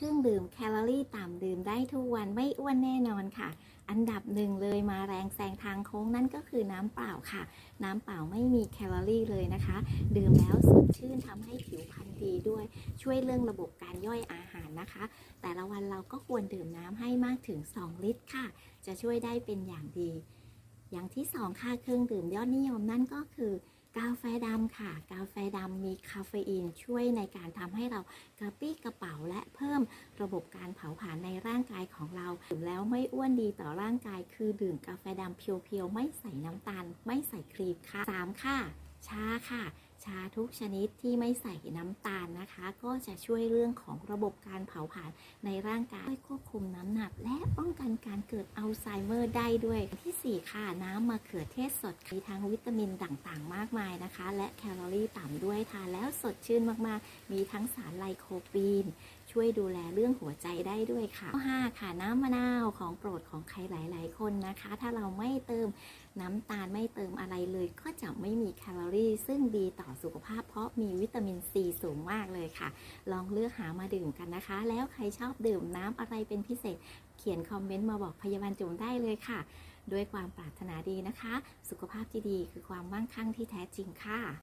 เครื่องดื่มแคลอรี่ต่ำดื่มได้ทุกวันไม่อ้วนแน่นอนค่ะ อันดับหนึ่งเลยมาแรงแซงทางโค้งนั่นก็คือน้ำเปล่าค่ะ น้ำเปล่าไม่มีแคลอรี่เลยนะคะ ดื่มแล้วสดชื่นทำให้ผิวพรรณดีด้วย ช่วยเรื่องระบบการย่อยอาหารนะคะ แต่ละวันเราก็ควรดื่มน้ำให้มากถึง 2 ลิตรค่ะ จะช่วยได้เป็นอย่างดี อย่างที่สองค่ะเครื่องดื่มยอดนิยมนั่นก็คือ กาแฟดำค่ะ กาแฟดำมีคาเฟอีนช่วยในการทำให้เรากระปรี้กระเป๋าและเพิ่มระบบการเผาผลาญในร่างกายของเราดื่มแล้วไม่อ้วนดีต่อร่างกาย คือดื่มกาแฟดำเพียวๆ ไม่ใส่น้ำตาล ไม่ใส่ครีมค่ะสามค่ะ ชาค่ะ ชาทุกชนิดที่ไม่ใส่น้ำตาลนะคะ ก็จะช่วยเรื่องของระบบการเผาผลาญในร่างกายช่วยควบคุมน้ำหนักและป้อง กันการเกิดอัลไซเมอร์ได้ด้วย ที่ 4 ค่ะ น้ำมะเขือเทศสดมีทั้งวิตามินต่างๆ มากมายนะคะ และแคลอรี่ต่ำด้วยทานแล้วสดชื่นมากๆ มีทั้งสารไลโคปีนช่วยดูแลเรื่องหัวใจได้ด้วยค่ะข้อ5ค่ะน้ำมะนาวของโปรดของใครหลาย ๆ คนนะคะ ถ้าเราไม่เติมน้ำตาลไม่เติมอะไรเลย ก็จะไม่มีแคลอรี่ ซึ่งดีต่อสุขภาพเพราะมีวิตามินซีสูงมากเลยค่ะ ลองเลือกหามาดื่มกันนะคะ แล้วใครชอบดื่มน้ำอะไรเป็นพิเศษ เขียนคอมเมนต์มาบอกพยาบาลจุ๋มได้เลยค่ะ ด้วยความปรารถนาดีนะคะ สุขภาพที่ดีคือความมั่งคั่งที่แท้จริงค่ะ